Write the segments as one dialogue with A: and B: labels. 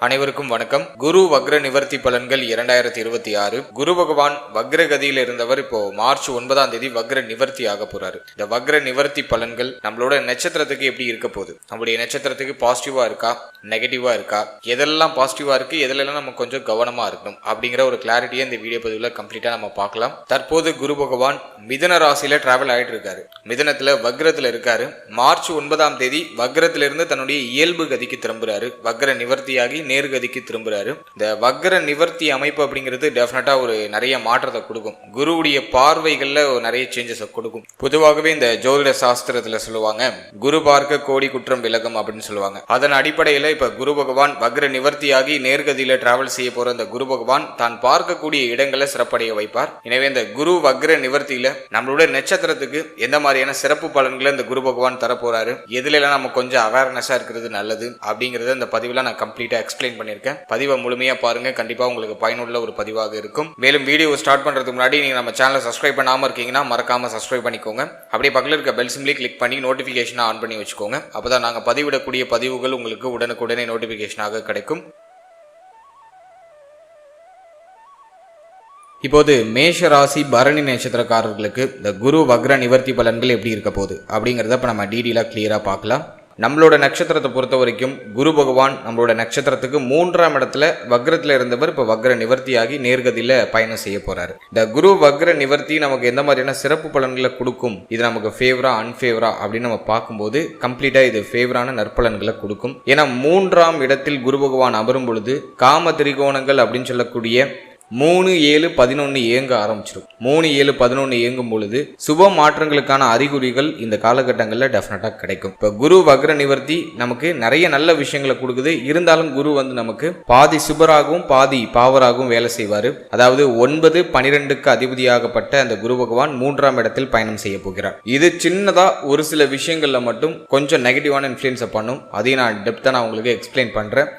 A: அனைவருக்கும் வணக்கம். குரு வக்ர நிவர்த்தி பலன்கள் இரண்டாயிரத்தி இருபத்தி ஆறு. குரு பகவான் வக்ர கதியில் இருந்தவர் இப்போ மார்ச் ஒன்பதாம் தேதி வக்ர நிவர்த்தி ஆக போறாரு. இந்த வக்ர நிவர்த்தி பலன்கள் நம்மளோட நட்சத்திரத்துக்கு எப்படி இருக்க போகுது? நம்மளுடைய நட்சத்திரத்துக்கு பாசிட்டிவா இருக்கா? நெகட்டிவா இருக்கா? எதெல்லாம் பாசிட்டிவா இருக்கு? எதுலெல்லாம் நம்ம கொஞ்சம் கவனமா இருக்கணும்? அப்படிங்கிற ஒரு கிளாரிட்டியை இந்த வீடியோ பதிவில் கம்ப்ளீட்டா நம்ம பார்க்கலாம். தற்போது குரு பகவான் மிதன ராசியில டிராவல் ஆயிட்டு இருக்காரு. மிதனத்துல வக்ரத்துல இருக்காரு. மார்ச் ஒன்பதாம் தேதி வக்ரத்திலிருந்து தன்னுடைய இயல்பு கதிக்கு திரும்புறாரு. வக்ர நிவர்த்தியாகி நேர்கதிக்கு திரும்புறாரு. இந்த வக்ர நிவர்த்தி அமைப்பு அப்படிங்கிறது டெஃபினட்டா ஒரு நிறைய மாற்றத்தை கொடுக்கும். குருவுடைய பார்வைகள்ல ஒரு நிறைய சேஞ்சஸை கொடுக்கும். பொதுவாகவே இந்த ஜோதிட சாஸ்திரத்துல சொல்லுவாங்க குரு பார்க்க கோடி குற்றம் விலகும் அப்படின்னு சொல்லுவாங்க. அதன் அடிப்படையில இப்ப குரு பகவான் வக்ர நிவர்த்தியாகி நேர்கதியில டிராவல் செய்ய போற இந்த குரு பகவான் தான் பார்க்கக்கூடிய இடங்களை சிறப்படைய வைப்பார். எனவே இந்த குரு வக்ர நிவர்த்தியில நம்மளுடைய நட்சத்திரத்துக்கு எந்த மாதிரியான சிறப்பு பலன்களை இந்த குரு பகவான் தரப்போறாரு எதுல நம்ம கொஞ்சம் அவேர்னஸா இருக்கிறது நல்லது அப்படிங்கறத இந்த பதிவில் நான் கம்ப்ளீட்டா எக்ஸ்பிளைன் பண்ணியிருக்கேன். பதிவை முழுமையா பாருங்க. கண்டிப்பா உங்களுக்கு பயனுள்ள ஒரு பதிவாக இருக்கும். மேலும் வீடியோ ஸ்டார்ட் பண்றதுக்கு முன்னாடி நீங்க நம்ம சேனலை சப்ஸ்கிரைப் பண்ணாமல் இருக்கீங்கன்னா மறக்காம சப்ஸ்கிரைப் பண்ணிக்கோங்க. அப்படியே பக்கத்தில் இருக்க பெல் சிம்லி கிளிக் பண்ணி நோட்டிஃபிகேஷனை ஆன் பண்ணி வச்சுக்கோங்க. அப்பதான் நாங்கள் பதிவிடக்கூடிய பதிவுகள் உங்களுக்கு உடனுக்குடனே நோட்டிஃபிகேஷனாக கிடைக்கும். இப்போது மேஷ ராசி பரணி நட்சத்திரக்காரர்களுக்கு இந்த குரு வக்ர நிவர்த்தி பலன்கள் எப்படி இருக்க போகுது? அப்படிங்கிறத இப்போ நம்ம டீடெயிலாக கிளியராக பார்க்கலாம். நம்மளோட நட்சத்திரத்தை பொறுத்த வரைக்கும் குரு பகவான் நம்மளோட நட்சத்திரத்துக்கு மூன்றாம் இடத்துல வக்ரத்தில் இருந்தவர் இப்போ வக்ர நிவர்த்தியாகி நேர்கதியில் பயணம் செய்ய போறாரு. இந்த குரு வக்ர நிவர்த்தி நமக்கு எந்த மாதிரியான சிறப்பு பலன்களை கொடுக்கும்? இது நமக்கு ஃபேவரா அன்ஃபேவரா அப்படின்னு நம்ம பார்க்கும்போது கம்ப்ளீட்டாக இது ஃபேவரான நற்பலன்களை கொடுக்கும். ஏன்னா மூன்றாம் இடத்தில் குரு பகவான் அமரும் பொழுது காம திரிகோணங்கள் அப்படின்னு சொல்லக்கூடிய மூணு ஏழு பதினொன்று இயங்க ஆரம்பிச்சிடும். மூணு ஏழு பதினொன்று இயங்கும் பொழுது சுப மாற்றங்களுக்கான அறிகுறிகள் இந்த காலகட்டங்களில் டெஃபினட்டாக கிடைக்கும். இப்போ குரு வக்ர நிவர்த்தி நமக்கு நிறைய நல்ல விஷயங்களை கொடுக்குது. இருந்தாலும் குரு வந்து நமக்கு பாதி சுபராகவும் பாதி பாவராகவும் வேலை செய்வார். அதாவது ஒன்பது பனிரெண்டுக்கு அதிபதியாகப்பட்ட அந்த குரு பகவான் மூன்றாம் இடத்தில் பயணம் செய்ய போகிறார். இது சின்னதாக ஒரு சில விஷயங்களில் மட்டும் கொஞ்சம் நெகட்டிவான இன்ஃப்ளூயன்ஸை பண்ணும். அதையும் நான் டெப்த்தாக நான் உங்களுக்கு எக்ஸ்பிளைன் பண்ணுறேன்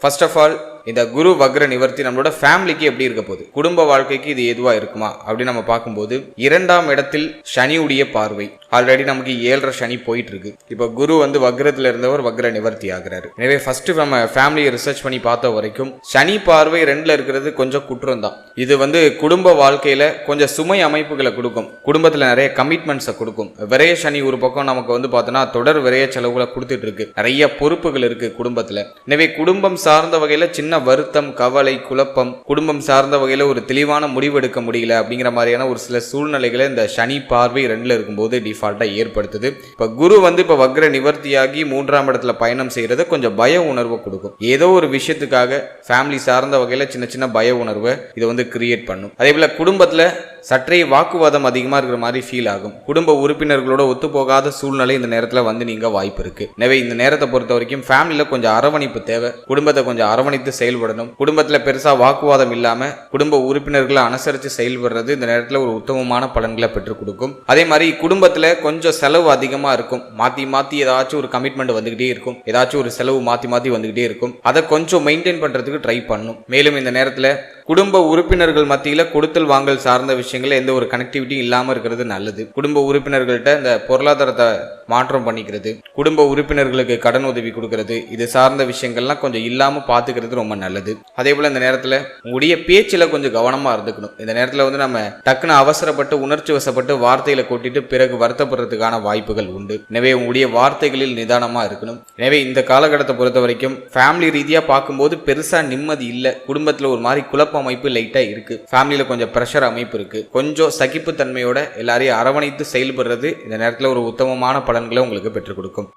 A: First of all, இந்த குரு வக்ர நிவர்த்தி நம்மளோட ஃபேமிலிக்கு எப்படி இருக்க போகுது? குடும்ப வாழ்க்கைக்கு இது எதுவா இருக்குமா? அப்படின்னு நம்ம பார்க்கும்போது இரண்டாம் இடத்தில் சனியுடைய பார்வை. ஆல்ரெடி நமக்கு ஏழரை சனி போயிட்டு இருக்கு இப்போ குரு வந்து வக்ரத்துல இருந்தவர் வக்ர நிவர்த்தி ஆகிறாரு. எனவே ஃபர்ஸ்ட் நம்ம ஃபேமிலியை ரிசர்ச் பண்ணி பார்த்த வரைக்கும் சனி பார்வை ரெண்டுல இருக்கிறது கொஞ்சம் குற்றம் தான் இது வந்து குடும்ப வாழ்க்கையில கொஞ்சம் சுமை அமைப்புகளை கொடுக்கும். குடும்பத்துல நிறைய கமிட்மெண்ட்ஸை கொடுக்கும். விரைய சனி ஒரு பக்கம் நமக்கு வந்து பார்த்தோன்னா தொடர் விரைய செலவுகளை கொடுத்துட்டு இருக்கு. நிறைய பொறுப்புகள் இருக்கு குடும்பத்துல. எனவே குடும்பம் சார்ந்த வகையில சின்ன வருத்தம் கவலை குழப்பம் குடும்பம் சார்ந்த வகையில் ஒரு தெளிவான முடிவு எடுக்க முடியல அப்படிங்கிற மாதிரியான ஒரு சில சூழ்நிலைகளை இந்த சனி பார்வை ரெண்டில் இருக்கும்போது டிஃபால்ட்டாக ஏற்படுத்துது. இப்போ குரு வந்து இப்போ வக்ர நிவர்த்தியாகி மூன்றாம் இடத்துல பயணம் செய்கிறது கொஞ்சம் பய உணர்வை கொடுக்கும். ஏதோ ஒரு விஷயத்துக்காக ஃபேமிலி சார்ந்த வகையில் சின்ன சின்ன பய உணர்வை இதை வந்து கிரியேட் பண்ணும். அதே போல் குடும்பத்தில் சற்றே வாக்குவாதம் அதிகமாக இருக்கிற மாதிரி ஃபீல் ஆகும். குடும்ப உறுப்பினர்களோட ஒத்துப்போகாத சூழ்நிலை இந்த நேரத்தில் வந்து நீங்கள் வாய்ப்பு இருக்கு. எனவே இந்த நேரத்தை பொறுத்த வரைக்கும் ஃபேமிலியில் கொஞ்சம் அரவணைப்பு தேவை. குடும்பத்தை கொஞ்சம் அரவணைத்து செயல்படணும். குடும்பத்தில் பெருசாக வாக்குவாதம் இல்லாமல் குடும்ப உறுப்பினர்களை அனுசரித்து செயல்படுறது இந்த நேரத்தில் ஒரு உத்தமமான பலன்களை பெற்றுக் கொடுக்கும். அதே மாதிரி குடும்பத்தில் கொஞ்சம் செலவு அதிகமாக இருக்கும். மாற்றி மாற்றி ஏதாச்சும் ஒரு கமிட்மெண்ட் வந்துகிட்டே இருக்கும். ஏதாச்சும் ஒரு செலவு மாற்றி மாற்றி வந்துகிட்டே இருக்கும். அதை கொஞ்சம் மெயின்டைன் பண்ணுறதுக்கு ட்ரை பண்ணும். மேலும் இந்த நேரத்தில் குடும்ப உறுப்பினர்கள் மத்தியில் கொடுத்தல் வாங்கல் சார்ந்த விஷயங்கள் எந்த ஒரு கனெக்டிவிட்டியும் இல்லாமல் இருக்கிறது நல்லது. குடும்ப உறுப்பினர்கள்ட்ட இந்த பொருளாதாரத்தை மாற்றம் பண்ணிக்கிறது. குடும்ப உறுப்பினர்களுக்கு கடன் உதவி கொடுக்கறது. இது சார்ந்த விஷயங்கள்லாம் கொஞ்சம் இல்லாமல் பார்த்துக்கிறது ரொம்ப நல்லது. அதே போல் இந்த நேரத்தில் உங்களுடைய பேச்சில் கொஞ்சம் கவனமாக இருந்துக்கணும். இந்த நேரத்தில் வந்து நம்ம டக்குன்னு அவசரப்பட்டு உணர்ச்சி வசப்பட்டு வார்த்தையில கொட்டிட்டு பிறகு வருத்தப்படுறதுக்கான வாய்ப்புகள் உண்டு. எனவே உங்களுடைய வார்த்தைகளில் நிதானமாக இருக்கணும். எனவே இந்த காலகட்டத்தை பொறுத்த வரைக்கும் ஃபேமிலி ரீதியாக பார்க்கும்போது பெருசாக நிம்மதி இல்லை. குடும்பத்தில் ஒரு மாதிரி குழப்பம் அமைப்பு லைட்டாக இருக்கு. ஃபேமிலியில் கொஞ்சம் ப்ரெஷர் அமைப்பு இருக்கு. கொஞ்சம் சகிப்புத்தன்மையோட எல்லாரையும் அரவணைத்து செயல்படுறது இந்த நேரத்தில் ஒரு உத்தமமான பலன்களை உங்களுக்கு பெற்றுக் கொடுக்கும்.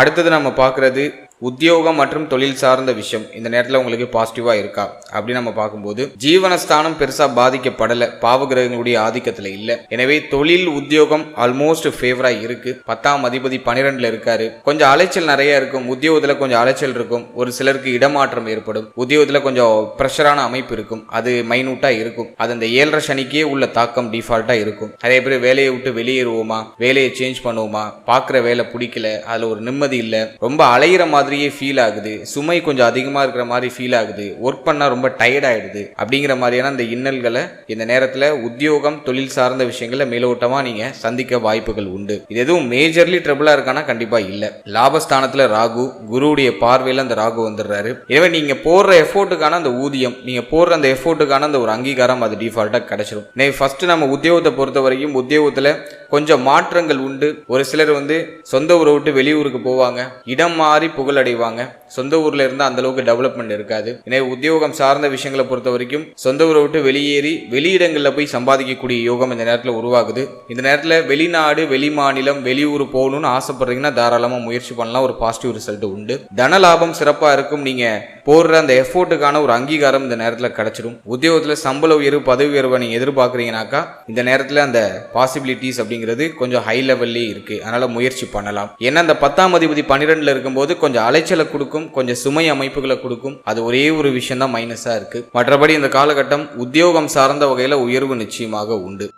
A: அடுத்தது நம்ம பார்க்குறது உத்தியோகம் மற்றும் தொழில் சார்ந்த விஷயம். இந்த நேரத்தில் உங்களுக்கு பாசிட்டிவாக இருக்கா? அப்படின்னு நம்ம பார்க்கும்போது ஜீவனஸ்தானம் பெருசாக பாதிக்கப்படலை. பாவகிரகங்களுடைய ஆதிக்கத்தில் இல்லை. எனவே தொழில் உத்தியோகம் ஆல்மோஸ்ட் ஃபேவராக இருக்கு. பத்தாம் அதிபதி பன்னிரெண்டில் இருக்காரு. கொஞ்சம் அலைச்சல் நிறைய இருக்கும். உத்தியோகத்தில் கொஞ்சம் அலைச்சல் இருக்கும். ஒரு சிலருக்கு இடமாற்றம் ஏற்படும். உத்தியோகத்தில் கொஞ்சம் ப்ரெஷரான அமைப்பு இருக்கும். அது மைனூட்டாக இருக்கும். அது அந்த ஏழரை சனிக்கே உள்ள தாக்கம் டிஃபால்ட்டாக இருக்கும். நிறைய பேர் வேலையை விட்டு வெளியேறுவோமா? வேலையை சேஞ்ச் பண்ணுவோமா? பார்க்குற வேலை பிடிக்கல. அதில் ஒரு நிம்மதி இல்லை. ரொம்ப அலையிற மாதிரி மாதிரியே ஃபீல் ஆகுது. சுமை கொஞ்சம் அதிகமாக இருக்கிற மாதிரி ஃபீல் ஆகுது. ஒர்க் பண்ணால் ரொம்ப டயர்ட் ஆயிடுது. அப்படிங்கிற மாதிரியான அந்த இன்னல்களை இந்த நேரத்தில் உத்தியோகம் தொழில் சார்ந்த விஷயங்களை மேலோட்டமாக நீங்கள் சந்திக்க வாய்ப்புகள் உண்டு. இது எதுவும் மேஜர்லி ட்ரபிளாக இருக்கானா? கண்டிப்பாக இல்லை. லாபஸ்தானத்தில் ராகு குருவுடைய பார்வையில் அந்த ராகு வந்துடுறாரு. எனவே நீங்கள் போடுற எஃபோர்ட்டுக்கான அந்த ஊதியம் நீங்கள் போடுற அந்த எஃபோர்ட்டுக்கான அந்த ஒரு அங்கீகாரம் அது டிஃபால்ட்டாக கிடைச்சிடும் எனவே ஃபஸ்ட்டு நம்ம உத்தியோகத்தை பொறுத்த வரைக்கும் உத்தியோகத்தில் கொஞ்சம் மாற்றங்கள் உண்டு. ஒரு சிலர் வந்து சொந்த ஊரை விட்டு வெளியூருக்கு போவாங்க. இடம் மாறி புகழ் அடைவாங்க. சொந்த ஊர்ல இருந்தால் அந்த அளவுக்கு டெவலப்மெண்ட் இருக்காது. எனவே உத்தியோகம் சார்ந்த விஷயங்களை பொறுத்த வரைக்கும் சொந்த ஊரை விட்டு வெளியேறி வெளியிடங்களில் போய் சம்பாதிக்கக்கூடிய யோகம் இந்த நேரத்தில் உருவாகுது. இந்த நேரத்தில் வெளிநாடு வெளி மாநிலம் வெளியூர் போகணும்னு ஆசைப்படுறீங்கன்னா தாராளமாக முயற்சி பண்ணலாம். ஒரு பாசிட்டிவ் ரிசல்ட் உண்டு. தன லாபம் சிறப்பாக இருக்கும். நீங்கள் போடுற அந்த எஃபோர்ட்டுக்கான ஒரு அங்கீகாரம் இந்த நேரத்தில் கிடைச்சிடும் உத்தியோகத்தில் சம்பள உயர்வு பதவி உயர்வை நீங்கள் எதிர்பார்க்குறீங்கனாக்கா இந்த நேரத்தில் அந்த பாசிபிலிட்டிஸ் அப்படிங்கிறது கொஞ்சம் ஹை லெவல்லே இருக்கு. அதனால முயற்சி பண்ணலாம். ஏன்னா அந்த பத்தாம் அதிபதி பன்னிரெண்டில் இருக்கும்போது கொஞ்சம் அலைச்சலை கொடுக்கும் கொஞ்சம் சுமை அமைப்புகளை கொடுக்கும். அது ஒரே ஒரு விஷயம் தான் மைனஸாக இருக்குது மற்றபடி இந்த காலகட்டம் உத்தியோகம் சார்ந்த வகையில் உயர்வு நிச்சயமாக உண்டு.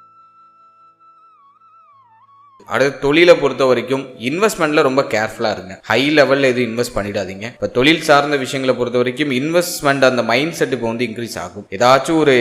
A: அடுத்து தொழிலை பொறுத்த வரைக்கும் இன்வெஸ்ட்மெண்ட்டில் ரொம்ப கேர்ஃபுல்லாக இருங்க. ஹை லெவலில் எதுவும் இன்வெஸ்ட் பண்ணிடாதீங்க. இப்போ தொழில் சார்ந்த விஷயங்களை பொறுத்த வரைக்கும் இன்வெஸ்ட்மெண்ட் அந்த மைண்ட் செட் இப்போ வந்து இன்க்ரீஸ் ஆகும். ஏதாச்சும் ஒரு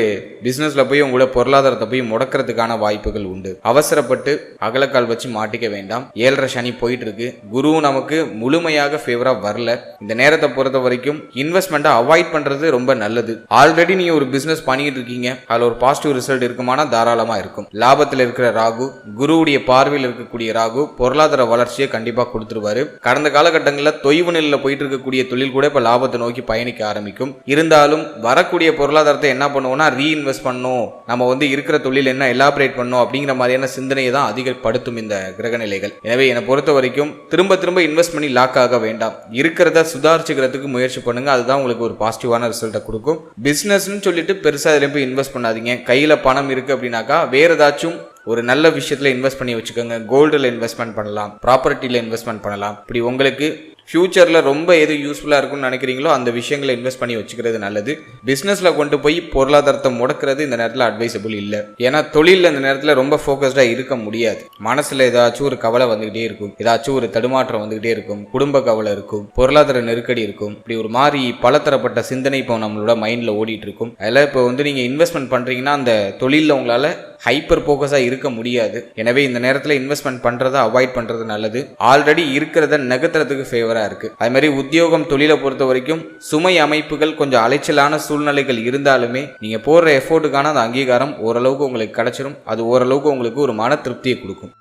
A: பிஸ்னஸில் போய் உங்களோட பொருளாதாரத்தை போய் முடக்கிறதுக்கான வாய்ப்புகள் உண்டு. அவசரப்பட்டு அகலக்கால் வச்சு மாட்டிக்க வேண்டாம். ஏழரை சனி போயிட்டு இருக்கு குரு நமக்கு முழுமையாக ஃபேவராக வரல. இந்த நேரத்தை பொறுத்த வரைக்கும் இன்வெஸ்ட்மெண்ட்டை அவாய்ட் பண்ணுறது ரொம்ப நல்லது. ஆல்ரெடி நீங்கள் ஒரு பிஸ்னஸ் பண்ணிட்டு இருக்கீங்க. அதில் ஒரு பாசிட்டிவ் ரிசல்ட் இருக்குமானா தாராளமாக இருக்கும். லாபத்தில் இருக்கிற ராகு குருவுடைய பார்வையில் இருக்கக்கூடிய ராகு பொருளாதார வளர்ச்சியை கண்டிப்பாக கொடுத்துருவாரு. கடந்த காலகட்டங்களில் தொய்வு நிலையில் போயிட்டு இருக்கக்கூடிய தொழில் கூட இப்போ லாபத்தை நோக்கி பயணிக்க ஆரம்பிக்கும். இருந்தாலும் வரக்கூடிய பொருளாதாரத்தை என்ன பண்ணுவோம்னா ரீஇன்வெஸ்ட் பண்ணும் நம்ம வந்து இருக்கிற தொழில் என்ன எலாபரேட் பண்ணும் அப்படிங்கிற மாதிரியான சிந்தனையை தான் அதிகப்படுத்தும் இந்த கிரகநிலைகள் எனவே என்னை பொறுத்த வரைக்கும் திரும்ப திரும்ப இன்வெஸ்ட் பண்ணி லாக் ஆக வேண்டாம். இருக்கிறத சுதாரிச்சுக்கிறதுக்கு முயற்சி பண்ணுங்க. அதுதான் உங்களுக்கு ஒரு பாசிட்டிவான ரிசல்ட்டை கொடுக்கும். பிஸ்னஸ்னு சொல்லிட்டு பெருசாக இதில் போய் இன்வெஸ்ட் பண்ணாதீங்க. கையில் பணம் இருக்கு அப்படின்னாக்கா வேற ஏதாச்சும் ஒரு நல்ல விஷயத்தில் இன்வெஸ்ட் பண்ணி வச்சுக்கோங்க. கோல்டில் இன்வெஸ்ட்மெண்ட் பண்ணலாம். ப்ராப்பர்ட்டியில் இன்வெஸ்ட்மெண்ட் பண்ணலாம். இப்படி உங்களுக்கு ஃப்யூச்சரில் ரொம்ப எது யூஸ்ஃபுல்லாக இருக்கும்னு நினைக்கிறீங்களோ அந்த விஷயங்களை இன்வெஸ்ட் பண்ணி வச்சுக்கிறது நல்லது. பிஸ்னஸில் கொண்டு போய் பொருளாதாரத்தை முடக்கிறது இந்த நேரத்தில் அட்வைசபிள் இல்லை. ஏன்னா தொழிலில் இந்த நேரத்தில் ரொம்ப ஃபோக்கஸ்டாக இருக்க முடியாது. மனசில் ஏதாச்சும் ஒரு கவலை வந்துக்கிட்டே இருக்கும். ஏதாச்சும் ஒரு தடுமாற்றம் வந்துக்கிட்டே இருக்கும். குடும்ப கவலை இருக்கும். பொருளாதார நெருக்கடி இருக்கும். இப்படி ஒரு மாதிரி பலதரப்பட்ட சிந்தனை இப்போ நம்மளோட மைண்டில் ஓடிட்டு இருக்கும். அதில் இப்போ வந்து நீங்கள் இன்வெஸ்ட்மெண்ட் பண்ணுறீங்கன்னா அந்த தொழிலில் உங்களால் ஹைப்பர் ஃபோக்கஸாக இருக்க முடியாது. எனவே இந்த நேரத்தில் இன்வெஸ்ட்மெண்ட் பண்ணுறதை அவாய்ட் பண்ணுறது நல்லது. ஆல்ரெடி இருக்கிறத நகர்த்துறதுக்கு ஃபேவராக இருக்குது அது மாதிரி உத்தியோகம் தொழிலை பொறுத்த வரைக்கும் சுமை அமைப்புகள் கொஞ்சம் அலைச்சலான சூழ்நிலைகள் இருந்தாலுமே நீங்கள் போடுற எஃபோர்ட்டுக்கான அந்த அங்கீகாரம் ஓரளவுக்கு உங்களுக்கு கிடைச்சிரும். அது ஓரளவுக்கு உங்களுக்கு ஒரு மன திருப்தியை கொடுக்கும்.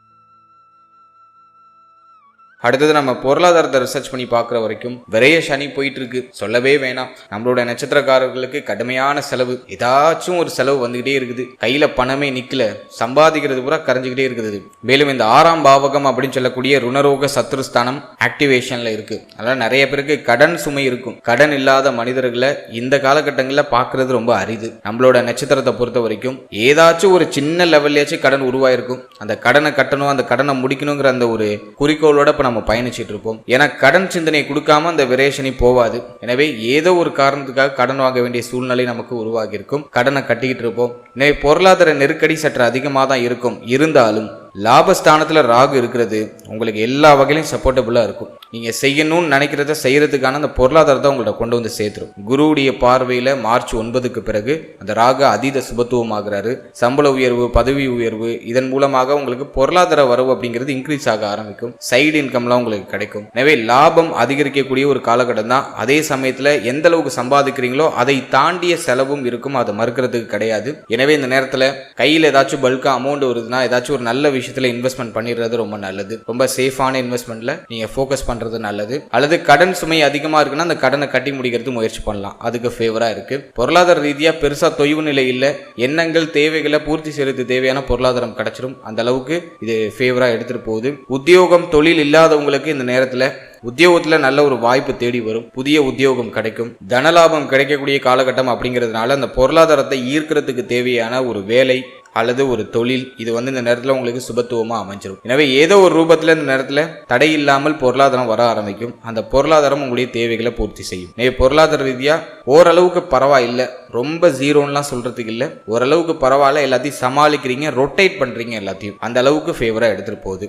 A: அடுத்தது நம்ம பொருளாதாரத்தை ரிசர்ச் பண்ணி பார்க்குற வரைக்கும் விரைய சனி போயிட்டு இருக்கு சொல்லவே வேணாம். நம்மளோட நட்சத்திரக்காரர்களுக்கு கடுமையான செலவு. ஏதாச்சும் ஒரு செலவு வந்துகிட்டே இருக்குது. கையில பணமே நிக்கல. சம்பாதிக்கிறது பூரா கரைஞ்சிக்கிட்டே இருக்குது. மேலும் இந்த ஆறாம் பாவகம் அப்படின்னு சொல்லக்கூடிய ருணரோக சத்ருஸ்தானம் ஆக்டிவேஷன்ல இருக்கு. அதனால நிறைய பேருக்கு கடன் சுமை இருக்கும். கடன் இல்லாத மனிதர்களை இந்த காலகட்டங்களில் பார்க்கறது ரொம்ப அரிது. நம்மளோட நட்சத்திரத்தை பொறுத்த வரைக்கும் ஏதாச்சும் ஒரு சின்ன லெவல்லையாச்சும் கடன் உருவாயிருக்கும். அந்த கடனை கட்டணும் அந்த கடனை முடிக்கணுங்கிற அந்த ஒரு குறிக்கோளோட இப்போ நம்ம பயணிச்சிட்டு இருப்போம் ஏன்னா கடன் சிந்தனை கொடுக்காம அந்த விரேஷனி போவாது. எனவே ஏதோ ஒரு காரணத்துக்காக கடன் வாங்க வேண்டிய சூழ்நிலை நமக்கு உருவாகி இருக்கும் கடனை கட்டிக்கிட்டு இருப்போம் எனவே பொருளாதார நெருக்கடி சற்று அதிகமாக தான் இருக்கும். இருந்தாலும் லாபஸ்தானத்தில் ராகு இருக்கிறது உங்களுக்கு எல்லா வகையிலும் சப்போர்ட்டபுளாக இருக்கும். நீங்கள் செய்யணும்னு நினைக்கிறத செய்கிறதுக்கான அந்த பொருளாதாரத்தை உங்கள்ட்ட கொண்டு வந்து சேர்த்துரும். குருவுடைய பார்வையில் மார்ச் ஒன்பதுக்கு பிறகு அந்த ராகு அதீத சுபத்துவமாகிறாரு. சம்பள உயர்வு பதவி உயர்வு இதன் மூலமாக உங்களுக்கு பொருளாதார வரவு அப்படிங்கிறது இன்க்ரீஸ் ஆக ஆரம்பிக்கும். சைடு இன்கம்லாம் உங்களுக்கு கிடைக்கும். எனவே லாபம் அதிகரிக்கக்கூடிய ஒரு காலகட்டம் தான். அதே சமயத்தில் எந்த அளவுக்கு சம்பாதிக்கிறீங்களோ அதை தாண்டிய செலவும் இருக்கும். அதை மறுக்கிறதுக்கு கிடையாது. எனவே இந்த நேரத்தில் கையில் ஏதாச்சும் பல்காக அமௌண்ட் வருதுன்னா ஏதாச்சும் ஒரு நல்ல விஷயம் விஷயத்தில் இன்வெஸ்ட்மெண்ட் பண்ணிடுறது ரொம்ப நல்லது. ரொம்ப சேஃபான இன்வெஸ்ட்மெண்ட்டில் நீங்கள் ஃபோக்கஸ் பண்ணுறது நல்லது. அல்லது கடன் சுமை அதிகமாக இருக்குன்னா அந்த கடனை கட்டி முடிக்கிறது முயற்சி பண்ணலாம். அதுக்கு ஃபேவராக இருக்குது பொருளாதார ரீதியாக பெருசாக தொய்வு நிலை இல்லை. எண்ணங்கள் தேவைகளை பூர்த்தி செய்யறதுக்கு தேவையான பொருளாதாரம் கிடைச்சிரும். அந்த அளவுக்கு இது ஃபேவராக எடுத்துகிட்டு போகுது. உத்தியோகம் தொழில் இல்லாதவங்களுக்கு இந்த நேரத்தில் உத்தியோகத்தில் நல்ல ஒரு வாய்ப்பு தேடி வரும். புதிய உத்தியோகம் கிடைக்கும். தனலாபம் கிடைக்கக்கூடிய காலகட்டம் அப்படிங்கிறதுனால அந்த பொருளாதாரத்தை ஈர்க்கிறதுக்கு தேவையான ஒரு வேலை அல்லது ஒரு தொழில் இது வந்து இந்த நேரத்தில் உங்களுக்கு சுபத்துவமாக அமைஞ்சிடும் எனவே ஏதோ ஒரு ரூபத்தில் இந்த நேரத்தில் தடை இல்லாமல் பொருளாதாரம் வர ஆரம்பிக்கும். அந்த பொருளாதாரம் உங்களுடைய தேவைகளை பூர்த்தி செய்யும். எனவே பொருளாதார ரீதியாக ஓரளவுக்கு பரவாயில்லை. ரொம்ப ஜீரோன்லாம் சொல்கிறதுக்கு இல்லை. ஓரளவுக்கு பரவாயில்ல. எல்லாத்தையும் சமாளிக்கிறீங்க ரொட்டேட் பண்ணுறீங்க எல்லாத்தையும். அந்த அளவுக்கு ஃபேவராக எடுத்துகிட்டு போகுது.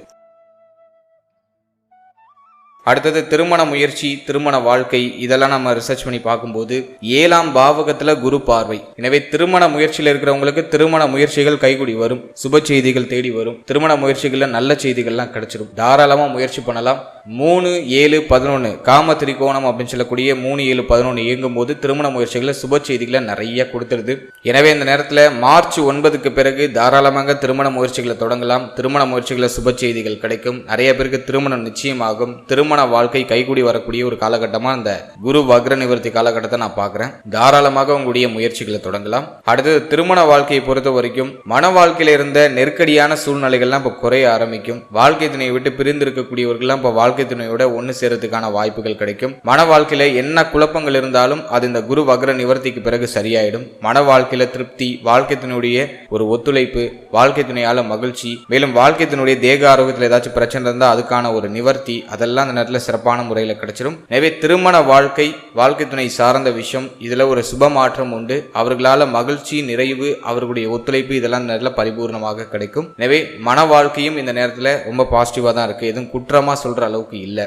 A: அடுத்தது திருமண முயற்சி திருமண வாழ்க்கை இதெல்லாம் நம்ம ரிசர்ச் பண்ணி பார்க்கும்போது ஏழாம் பாவகத்தில் குரு பார்வை. எனவே திருமண முயற்சியில் இருக்கிறவங்களுக்கு திருமண முயற்சிகள் கைகூடி வரும். சுப செய்திகள் தேடி வரும். திருமண முயற்சிகளில் நல்ல செய்திகள்லாம் கிடைச்சிடும் தாராளமாக முயற்சி பண்ணலாம். மூணு ஏழு பதினொன்று காம திரிகோணம் அப்படின்னு சொல்லக்கூடிய மூணு ஏழு பதினொன்று இயங்கும் போது திருமண முயற்சிகளை சுப செய்திகளை நிறைய கொடுத்துருது. எனவே இந்த நேரத்தில் மார்ச் ஒன்பதுக்கு பிறகு தாராளமாக திருமண முயற்சிகளை தொடங்கலாம். திருமண முயற்சிகளை சுப செய்திகள் கிடைக்கும். நிறைய பேருக்கு திருமணம் நிச்சயமாகும். திருமண வாழ்க்கை கைகூடி வரக்கூடிய ஒரு காலகட்டமாக இந்த குரு வக்ர நிவர்த்தி காலகட்டத்தை நான் பார்க்குறேன். தாராளமாக உங்களுடைய முயற்சிகளை தொடங்கலாம். அடுத்தது திருமண வாழ்க்கையை பொறுத்த வரைக்கும் மன வாழ்க்கையில் இருந்த நெருக்கடியான சூழ்நிலைகள்லாம் இப்போ குறைய ஆரம்பிக்கும். வாழ்க்கை துணையை விட்டு பிரிந்து இருக்கக்கூடியவர்கள்லாம் இப்போ வாழ்க்கை வாழ்க்கை துணையோட ஒன்று சேரத்துக்கான வாய்ப்புகள் கிடைக்கும். மன வாழ்க்கையில என்ன குழப்பங்கள் இருந்தாலும் அது இந்த குரு வக்ர நிவர்த்திக்கு பிறகு சரியாயிடும். மன வாழ்க்கையில திருப்தி வாழ்க்கை துணையுடைய ஒரு ஒத்துழைப்பு வாழ்க்கை துணையால மகிழ்ச்சி மேலும் வாழ்க்கை துணையுடைய தேக ஆரோக்கியத்தில் ஏதாச்சும் பிரச்சனை இருந்தால் அதுக்கான ஒரு நிவர்த்தி அதெல்லாம் அந்த நேரத்தில் சிறப்பான முறையில் கிடைச்சிடும் எனவே திருமண வாழ்க்கை வாழ்க்கை துணை சார்ந்த விஷயம் இதுல ஒரு சுப மாற்றம் உண்டு. அவர்களால் மகிழ்ச்சி நிறைவு அவர்களுடைய ஒத்துழைப்பு இதெல்லாம் இந்த நேரத்தில் பரிபூர்ணமாக கிடைக்கும். எனவே மன வாழ்க்கையும் இந்த நேரத்தில் ரொம்ப பாசிட்டிவாக தான் இருக்கு. எதுவும் குற்றமா சொல்ற அளவுக்கு இல்லை.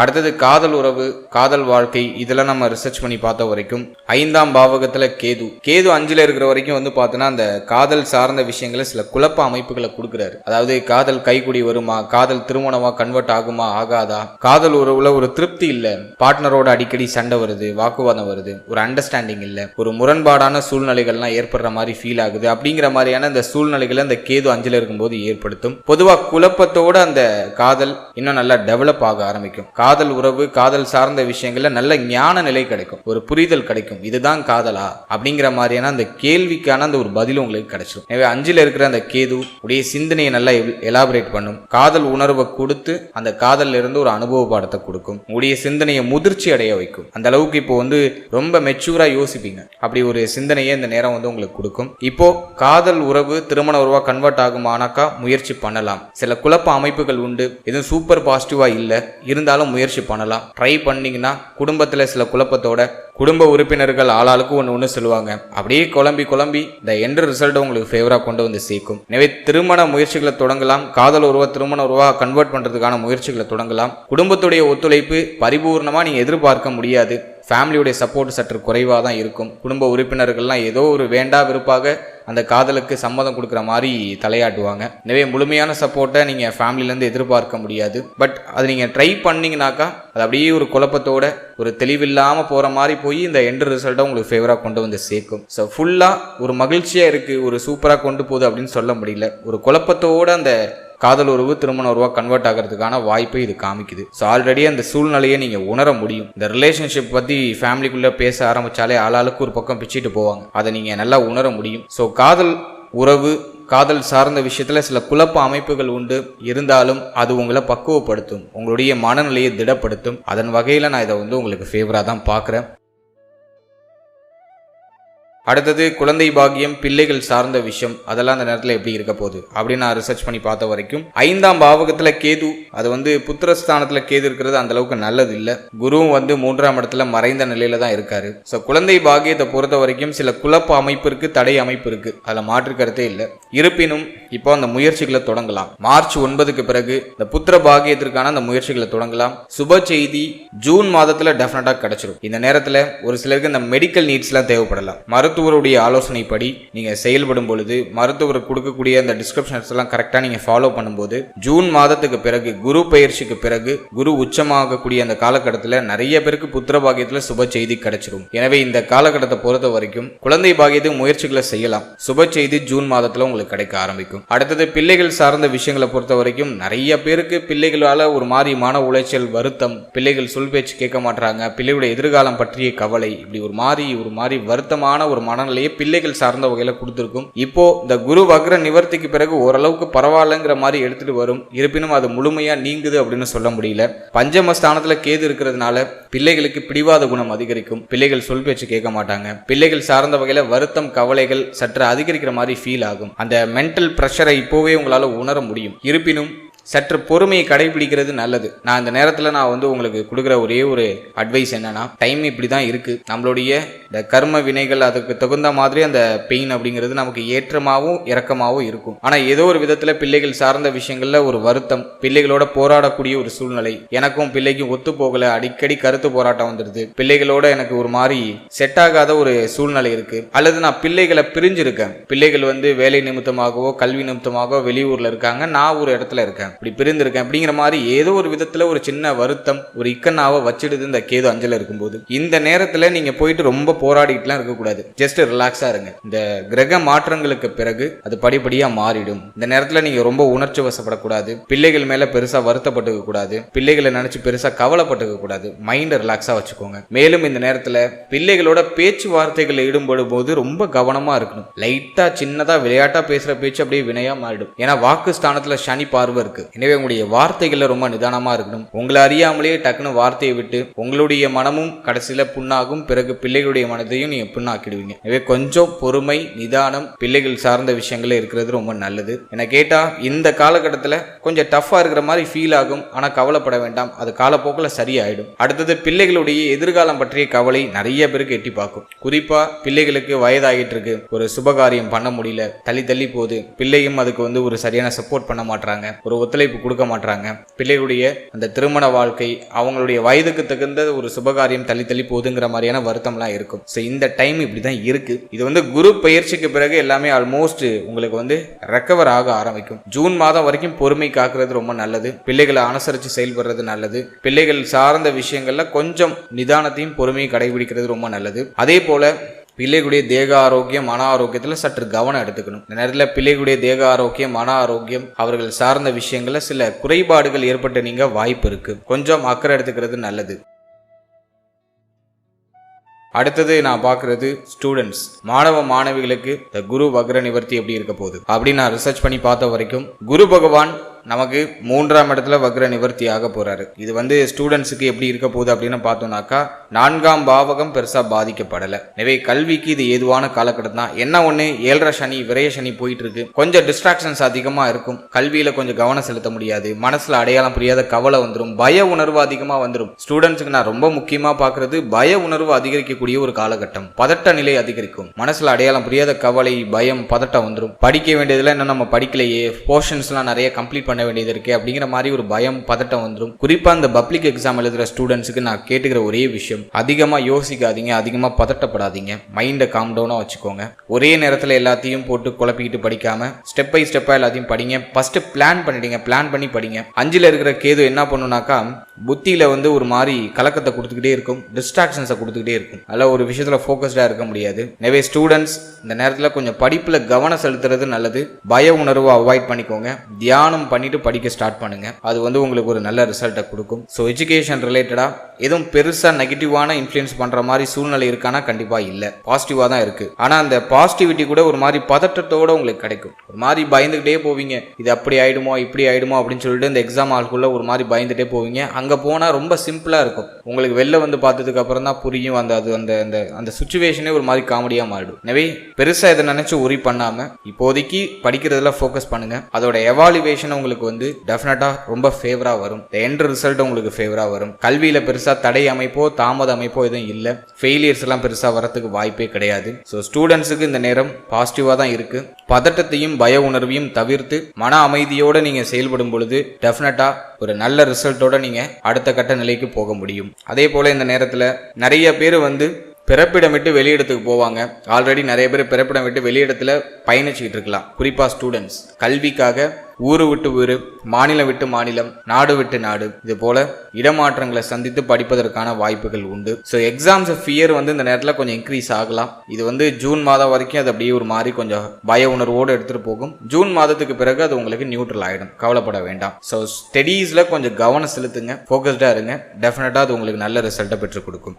A: அடுத்தது காதல் உறவு காதல் வாழ்க்கை இதெல்லாம் நம்ம ரிசர்ச் பண்ணி பார்த்த வரைக்கும். ஐந்தாம் பாவகத்தில் கேது. கேது அஞ்சில் இருக்கிற வரைக்கும் வந்து பார்த்தோன்னா அந்த காதல் சார்ந்த விஷயங்களை சில குழப்ப அமைப்புகளை கொடுக்குறாரு. அதாவது காதல் கைக்குடி வருமா காதல் திருமணமா கன்வெர்ட் ஆகுமா ஆகாதா? காதல் உறவுல ஒரு திருப்தி இல்லை. பார்ட்னரோட அடிக்கடி சண்டை வருது வாக்குவாதம் வருது. ஒரு அண்டர்ஸ்டாண்டிங் இல்லை. ஒரு முரண்பாடான சூழ்நிலைகள்லாம் ஏற்படுற மாதிரி ஃபீல் ஆகுது. அப்படிங்கிற மாதிரியான இந்த சூழ்நிலைகளை அந்த கேது அஞ்சில் இருக்கும்போது ஏற்படுத்தும். பொதுவாக குழப்பத்தோட அந்த காதல் இன்னும் நல்லா டெவலப் ஆக ஆரம்பிக்கும். காதல் உறவு காதல் சார்ந்த விஷயங்கள்ல நல்ல ஞான நிலை கிடைக்கும். ஒரு புரிதல் கிடைக்கும். இதுதான் காதலா? அப்படிங்கிற மாதிரியான அந்த கேள்விக்கான அந்த ஒரு பதில் உங்களுக்கு கிடைச்சிடும் எனவே அஞ்சில் இருக்கிற அந்த கேது உடைய சிந்தனையை நல்லா எலாபரேட் பண்ணும். காதல் உணர்வை கொடுத்து அந்த காதல்ல இருந்து ஒரு அனுபவ பாடத்தை கொடுக்கும். உடைய சிந்தனையை முதிர்ச்சி அடைய வைக்கும். அந்த அளவுக்கு இப்போ வந்து ரொம்ப மெச்சூரா யோசிப்பீங்க. அப்படி ஒரு சிந்தனையை இந்த நேரம் வந்து உங்களுக்கு கொடுக்கும். இப்போ காதல் உறவு திருமண உறவா கன்வெர்ட் ஆகுமானாக்கா முயற்சி பண்ணலாம். சில குழப்ப அமைப்புகள் உண்டு. எதுவும் சூப்பர் பாசிட்டிவா இல்ல. இருந்தாலும் முயற்சி பண்ணலாம். ட்ரை பண்ணீங்கன்னா குடும்பத்தில் சில குழப்பத்தோட குடும்ப உறுப்பினர்கள் ஆளாளுக்கு ஒன்று ஒன்று சொல்லுவாங்க. அப்படியே குழம்பி குழம்பி இந்த எண்ட் ரிசல்ட் உங்களுக்கு ஃபேவராக கொண்டு வந்து சேர்க்கும். எனவே திருமண முயற்சிகளை தொடங்கலாம். காதல் உருவா திருமண உருவா கன்வெர்ட் பண்ணுறதுக்கான முயற்சிகளை தொடங்கலாம். குடும்பத்துடைய ஒத்துழைப்பு பரிபூர்ணமாக நீங்கள் எதிர்பார்க்க முடியாது. ஃபேமிலியுடைய சப்போர்ட் சற்று குறைவாக தான் இருக்கும். குடும்ப உறுப்பினர்கள்லாம் ஏதோ ஒரு வேண்டா விருப்பாக அந்த காதலுக்கு சம்மதம் கொடுக்குற மாதிரி தலையாட்டுவாங்க. எனவே முழுமையான சப்போர்ட்டை நீங்கள் ஃபேமிலியிலேருந்து எதிர்பார்க்க முடியாது. பட் அது நீங்கள் ட்ரை பண்ணிங்கனாக்கா அது அப்படியே ஒரு குழப்பத்தோட ஒரு தெளிவில்லாமல் போகிற மாதிரி போய் இந்த எண்ட் ரிசல்ட்டை உங்களுக்கு ஃபேவராக கொண்டு வந்து சேர்க்கும். ஸோ ஃபுல்லாக ஒரு மகிழ்ச்சியாக இருக்குது ஒரு சூப்பராக கொண்டு போகுது அப்படின்னு சொல்ல முடியல. ஒரு குழப்பத்தோட அந்த காதல் உறவு திருமண உறவாக கன்வெர்ட் ஆகிறதுக்கான வாய்ப்பை இது காமிக்குது. ஸோ ஆல்ரெடி அந்த சூழ்நிலையை நீங்கள் உணர முடியும். இந்த ரிலேஷன்ஷிப் பற்றி ஃபேமிலிக்குள்ளே பேச ஆரம்பித்தாலே ஆளாளுக்கு ஒரு பக்கம் பிச்சுட்டு போவாங்க. அதை நீங்கள் நல்லா உணர முடியும். ஸோ காதல் உறவு காதல் சார்ந்த விஷயத்தில் சில குழப்ப அமைப்புகள் உண்டு. இருந்தாலும் அது உங்களை பக்குவப்படுத்தும். உங்களுடைய மனநிலையை திடப்படுத்தும். அதன் வகையில் நான் இதை வந்து உங்களுக்கு ஃபேவராக தான் பார்க்குறேன். அடுத்தது குழந்தை பாக்கியம் பிள்ளைகள் சார்ந்த விஷயம். அதெல்லாம் அந்த நேரத்தில் எப்படி இருக்க போகுது? அப்படின்னு நான் ரிசர்ச் பண்ணி பார்த்த வரைக்கும் ஐந்தாம் பாவகத்தில் கேது அது வந்து புத்திரஸ்தானத்தில் கேது இருக்கிறது அந்த அளவுக்கு நல்லது இல்லை. குருவும் வந்து மூன்றாம் இடத்துல மறைந்த நிலையில தான் இருக்காரு. ஸோ குழந்தை பாக்கியத்தை பொறுத்த வரைக்கும் சில குழப்ப அமைப்பு இருக்கு தடை அமைப்பு இருக்கு. அதில் மாற்று கருத்தே இல்லை. இருப்பினும் இப்போ அந்த முயற்சிகளை தொடங்கலாம். மார்ச் ஒன்பதுக்கு பிறகு இந்த புத்திர பாகியத்திற்கான அந்த முயற்சிகளை தொடங்கலாம். சுப செய்தி ஜூன் மாதத்தில் டெஃபினட்டாக கிடைச்சிடும் இந்த நேரத்தில் ஒரு சிலருக்கு இந்த மெடிக்கல் நீட்ஸ்லாம் தேவைப்படலாம். மருத்துவருடைய ஆலோசனைப்படி நீங்க செயல்படும் பொழுது மருத்துவர் கொடுக்கக்கூடிய அந்த டிஸ்கிரிப்ஷன்ஸ் எல்லாம் கரெக்டாக நீங்கள் ஃபாலோ பண்ணும்போது ஜூன் மாதத்துக்கு பிறகு குரு பயிற்சிக்கு பிறகு குரு உச்சமாகக்கூடிய அந்த காலகட்டத்தில் நிறைய பேருக்கு புத்திர பாகியத்தில் சுப செய்தி கிடைச்சிடும் எனவே இந்த காலகட்டத்தை பொறுத்த வரைக்கும் குழந்தை பாகியத்துக்கு முயற்சிகளை செய்யலாம். சுப செய்தி ஜூன் மாதத்தில் உங்களுக்கு கிடைக்க ஆரம்பிக்கும். அடுத்தது பிள்ளைகள் சார்ந்த விஷயங்களை பொறுத்த வரைக்கும் நிறைய பேருக்கு பிள்ளைகளால ஒரு மாதிரி மன உளைச்சல் வருத்தம் பிள்ளைகள் சொல் பேச்சு கேட்க மாட்டாங்க பிள்ளைகளுடைய எதிர்காலம் பற்றிய கவலை இப்படி ஒரு மாதிரி ஒரு மாதிரி வருத்தமான ஒரு மனநிலையை பிள்ளைகள் சார்ந்த வகையில் கொடுத்துருக்கும். இப்போ இந்த குரு வக்ர நிவர்த்திக்கு பிறகு ஓரளவுக்கு பரவாயில்லைங்கிற மாதிரி எடுத்துட்டு வரும். இருப்பினும் அது முழுமையா நீங்குது அப்படின்னு சொல்ல முடியல. பஞ்சமஸ்தானத்துல கேது இருக்கிறதுனால பிள்ளைகளுக்கு பிடிவாத குணம் அதிகரிக்கும். பிள்ளைகள் சொல் பேச்சு கேட்க மாட்டாங்க. பிள்ளைகள் சார்ந்த வகையில வருத்தம் கவலைகள் சற்று அதிகரிக்கிற மாதிரி ஃபீல் ஆகும். அந்த மென்டல் ப்ரெஷரை இப்போவே உங்களால உணர முடியும். இருப்பினும் சற்று பொறுமையை கடைபிடிக்கிறது நல்லது. நான் இந்த நேரத்தில் நான் வந்து உங்களுக்கு கொடுக்குற ஒரே ஒரு அட்வைஸ் என்னன்னா டைம் இப்படி தான் இருக்குது நம்மளுடைய இந்த கர்ம வினைகள் அதுக்கு தகுந்த மாதிரி அந்த பெயின் அப்படிங்கிறது நமக்கு ஏற்றமாகவும் இறக்கமாகவும் இருக்கும். ஆனால் ஏதோ ஒரு விதத்தில் பிள்ளைகள் சார்ந்த விஷயங்களில் ஒரு வருத்தம் பிள்ளைகளோட போராடக்கூடிய ஒரு சூழ்நிலை. எனக்கும் பிள்ளைக்கும் ஒத்து போகலை அடிக்கடி கருத்து போராட்டம் வந்துடுது. பிள்ளைகளோட எனக்கு ஒரு மாதிரி செட் ஆகாத ஒரு சூழ்நிலை இருக்குது அல்லது நான் பிள்ளைகளை பிரிஞ்சிருக்கேன். பிள்ளைகள் வந்து வேலை நிமித்தமாகவோ கல்வி நிமித்தமாகவோ வெளியூரில் இருக்காங்க. நான் ஒரு இடத்துல இருக்கேன். இப்படி பிரிந்திருக்கேன் அப்படிங்கிற மாதிரி ஏதோ ஒரு விதத்துல ஒரு சின்ன வருத்தம் ஒரு இக்கண்ணாவை வச்சிடுது இந்த கேது அஞ்சல இருக்கும்போது. இந்த நேரத்துல நீங்க போயிட்டு ரொம்ப போராடிட்டுலாம் இருக்கக்கூடாது. ஜஸ்ட் ரிலாக்ஸா இருங்க. இந்த கிரக மாற்றங்களுக்கு பிறகு அது படிப்படியா மாறிடும். இந்த நேரத்துல நீங்க ரொம்ப உணர்ச்சி வசப்படக்கூடாது. பிள்ளைகள் மேல பெருசா வருத்தப்பட்டுக்க கூடாது. பிள்ளைகளை நினைச்சு பெருசா கவலைப்பட்டுக்க கூடாது. மைண்டை ரிலாக்ஸா வச்சுக்கோங்க. மேலும் இந்த நேரத்துல பிள்ளைகளோட பேச்சுவார்த்தைகளை ஈடுபடும் போது ரொம்ப கவனமா இருக்கணும். லைட்டா சின்னதா விளையாட்டா பேசுற பேச்சு அப்படியே வினையா மாறிடும். ஏன்னா வாக்கு ஸ்தானத்துல சனி பார்வை இருக்கு. எனவே உங்களுடைய வார்த்தைகள்ல ரொம்ப நிதானமா இருக்கணும். உங்களை அறியாமலேயே டக்குன்னு வார்த்தையை விட்டு உங்களுடைய மனமும் கடைசியில புண்ணாகும். பிறகு பிள்ளைகளுடைய மனதையும் நீங்க புண்ணாக்கிடுவீங்க. எனவே கொஞ்சம் பொறுமை நிதானம் பிள்ளைகள் சார்ந்த விஷயங்களே இருக்கிறது ரொம்ப நல்லது. என கேட்டா இந்த காலகட்டத்தில் கொஞ்சம் டஃப்பா இருக்கிற மாதிரி ஃபீல் ஆகும். ஆனா கவலைப்பட வேண்டாம். அது காலப்போக்கில் சரியாயிடும். அடுத்தது பிள்ளைகளுடைய எதிர்காலம் பற்றிய கவலை நிறைய பேருக்கு எட்டி பார்க்கும். குறிப்பா பிள்ளைகளுக்கு வயதாகிட்டு இருக்கு. ஒரு சுபகாரியம் பண்ண முடியல. தள்ளி தள்ளி போகுது. பிள்ளையும் அதுக்கு வந்து ஒரு சரியான சப்போர்ட் பண்ண மாட்டாங்க ஒரு ஒத்துழைப்பு கொடுக்க மாட்டாங்க பிள்ளைகளுடைய அந்த திருமண வாழ்க்கை அவங்களுடைய வயதுக்கு தகுந்த ஒரு சுபகாரியம் தள்ளி தள்ளி போகுதுங்கிற மாதிரியான வருத்தம்லாம் இருக்கும். ஸோ இந்த டைம் இப்படி தான் இருக்கு. இது வந்து குரு பயிற்சிக்கு பிறகு எல்லாமே ஆல்மோஸ்ட் உங்களுக்கு வந்து ரெக்கவர் ஆக ஆரம்பிக்கும். ஜூன் மாதம் வரைக்கும் பொறுமை காக்கிறது ரொம்ப நல்லது. பிள்ளைகளை அனுசரித்து செயல்படுறது நல்லது. பிள்ளைகள் சார்ந்த விஷயங்கள்ல கொஞ்சம் நிதானத்தையும் பொறுமையும் கடைபிடிக்கிறது ரொம்ப நல்லது. அதே போல பிள்ளைகளுடைய தேக ஆரோக்கியம் மன ஆரோக்கியத்தில் சற்று கவனம் எடுத்துக்கணும். இந்த நேரத்தில் பிள்ளைகளுடைய தேக ஆரோக்கியம் மன ஆரோக்கியம் அவர்கள் சார்ந்த விஷயங்களில் சில குறைபாடுகள் ஏற்பட்டு நீங்க வாய்ப்பு இருக்கு. கொஞ்சம் அக்கறை எடுத்துக்கிறது நல்லது. அடுத்தது நான் பார்க்கறது ஸ்டூடெண்ட்ஸ் மாணவ மாணவிகளுக்கு இந்த குரு வக்ர நிவர்த்தி எப்படி இருக்க போகுது? அப்படின்னு நான் ரிசர்ச் பண்ணி பார்த்த வரைக்கும் குரு பகவான் நமக்கு மூன்றாம் இடத்துல வக்ர நிவர்த்தி ஆக போறாரு. இது வந்து ஸ்டூடெண்ட்ஸுக்கு எப்படி இருக்க போகுது அப்படின்னு பார்த்தோம்னாக்கா நான்காம் பாவகம் பெருசா பாதிக்கப்படலை. எனவே கல்விக்கு இது ஏதுவான காலகட்டம் தான். என்ன ஒன்று ஏழரை சனி விரய சனி போயிட்டு இருக்கு கொஞ்சம் டிஸ்ட்ராக்ஷன்ஸ் அதிகமா இருக்கும். கல்வியில கொஞ்சம் கவனம் செலுத்த முடியாது. மனசுல அடையாளம் புரியாத கவலை வந்துடும் பய உணர்வு அதிகமா வந்துடும் ஸ்டூடெண்ட்ஸுக்கு நான் ரொம்ப முக்கியமா பார்க்கறது பய உணர்வு அதிகரிக்கக்கூடிய ஒரு காலகட்டம். பதட்ட நிலை அதிகரிக்கும். மனசுல அடையாளம் புரியாத கவலை பயம் பதட்டம் வந்துடும் படிக்க வேண்டியதுல இன்னும் நம்ம படிக்கலையே. போர்ஷன்ஸ்லாம் நிறைய கம்ப்ளீட் பண்ண வேண்டியது இருக்கு அப்படிங்கிற மாதிரி ஒரு பயம் பதட்டம் வந்துடும் குறிப்பா இந்த பப்ளிக் எக்ஸாம் எழுதுற ஸ்டூடெண்ட்ஸுக்கு நான் கேட்டுக்கிற ஒரே விஷயம் அதிகமா யோசிக்காதீங்க அதிகமா பதட்டப்படாதீங்க. மைண்டை காம் டவுனா வச்சுக்கோங்க. ஒரே நேரத்தில் எல்லாத்தையும் போட்டு குழப்பிக்கிட்டு படிக்காம ஸ்டெப் பை ஸ்டெப்பா எல்லாத்தையும் படிங்க. ஃபர்ஸ்ட் பிளான் பண்ணிடுங்க பிளான் பண்ணி படிங்க. அஞ்சுல இருக்கிற கேது என்ன பண்ணுனாக்கா புத்தியில் வந்து ஒரு மாதிரி கலக்கத்தை கொடுத்துக்கிட்டே இருக்கும் டிஸ்ட்ராக்ஷன்ஸை கொடுத்துக்கிட்டே இருக்கும். அதில் ஒரு விஷயத்தில் ஃபோக்கஸ்டாக இருக்க முடியாது. எனவே ஸ்டூடெண்ட்ஸ் இந்த நேரத்தில் கொஞ்சம் படிப்பில் கவனம் செலுத்துறது நல்லது. பய உணர்வை அவாய்ட் பண்ணிக்கோங்க. தியானம் பண்ணிட்டு படிக்க ஸ்டார்ட் பண்ணுங்க. அது வந்து உங்களுக்கு ஒரு நல்ல ரிசல்ட்டை கொடுக்கும். ஸோ எஜுகேஷன் ரிலேட்டடாக எதுவும் பெருசாக நெகட்டிவான இன்ஃப்ளூயன்ஸ் பண்ணுற மாதிரி சூழ்நிலை இருக்கானா? கண்டிப்பாக இல்லை. பாசிட்டிவாக தான் இருக்குது ஆனால் அந்த பாசிட்டிவிட்டி கூட ஒரு மாதிரி பதட்டத்தோட உங்களுக்கு கிடைக்கும். ஒரு மாதிரி பயந்துகிட்டே போவீங்க. இது அப்படி ஆயிடுமோ இப்படி ஆயிடுமோ அப்படின்னு சொல்லிட்டு இந்த எக்ஸாம் ஆளுக்குள்ளே ஒரு மாதிரி பயந்துகிட்டே போவீங்க. அங்கே அங்கே போனால் ரொம்ப சிம்பிளாக இருக்கும். உங்களுக்கு வெளில வந்து பார்த்ததுக்கு அப்புறம் தான் புரியும். அந்த அது அந்த அந்த அந்த சுச்சுவேஷனே ஒரு மாதிரி காமெடியாக மாறிடும். எனவே பெருசாக இதை நினச்சி உரி பண்ணாமல் இப்போதைக்கு படிக்கிறதுல ஃபோக்கஸ் பண்ணுங்கள் அதோட எவாலுவேஷன் உங்களுக்கு வந்து டெஃபினட்டாக ரொம்ப ஃபேவராக வரும். எண்ட் ரிசல்ட் உங்களுக்கு ஃபேவராக வரும். கல்வியில் பெருசாக தடை அமைப்போ தாமத அமைப்போ எதுவும் இல்லை. ஃபெயிலியர்ஸ் எல்லாம் பெருசாக வரத்துக்கு வாய்ப்பே கிடையாது. ஸோ ஸ்டூடெண்ட்ஸுக்கு இந்த நேரம் பாசிட்டிவாக தான் இருக்குது பதட்டத்தையும் பய உணர்வையும் தவிர்த்து மன அமைதியோடு நீங்கள் செயல்படும் பொழுது டெஃபினட்டாக ஒரு நல்ல ரிசல்ட்டோட நீங்கள் அடுத்த கட்ட நிலைக்கு போக முடியும். அதே போல இந்த நேரத்தில் நிறைய பேர் வந்து பிறப்பிடம் விட்டு வெளியிடத்துக்கு போவாங்க. ஆல்ரெடி நிறைய பேர் பிறப்பிடம் விட்டு வெளியிடத்தில் பயணிச்சுக்கிட்டு இருக்கலாம். குறிப்பாக ஸ்டூடெண்ட்ஸ் கல்விக்காக ஊரு விட்டு ஊரு மாநிலம் விட்டு மாநிலம் நாடு விட்டு நாடு இது போல இடமாற்றங்களை சந்தித்து படிப்பதற்கான வாய்ப்புகள் உண்டு. ஸோ எக்ஸாம்ஸ் ஃபியர் வந்து இந்த நேரத்தில் கொஞ்சம் இன்க்ரீஸ் ஆகலாம். இது வந்து ஜூன் மாதம் வரைக்கும் அது அப்படியே ஒரு மாதிரி கொஞ்சம் பய உணர்வோடு எடுத்துகிட்டு போகும். ஜூன் மாதத்துக்கு பிறகு அது உங்களுக்கு நியூட்ரல் ஆகிடும் கவலைப்பட வேண்டாம். ஸோ ஸ்டடீஸில் கொஞ்சம் கவனம் செலுத்துங்க. ஃபோக்கஸ்டாக இருங்க. டெஃபினட்டாக அது உங்களுக்கு நல்ல ரிசல்ட்டை பெற்றுக் கொடுக்கும்.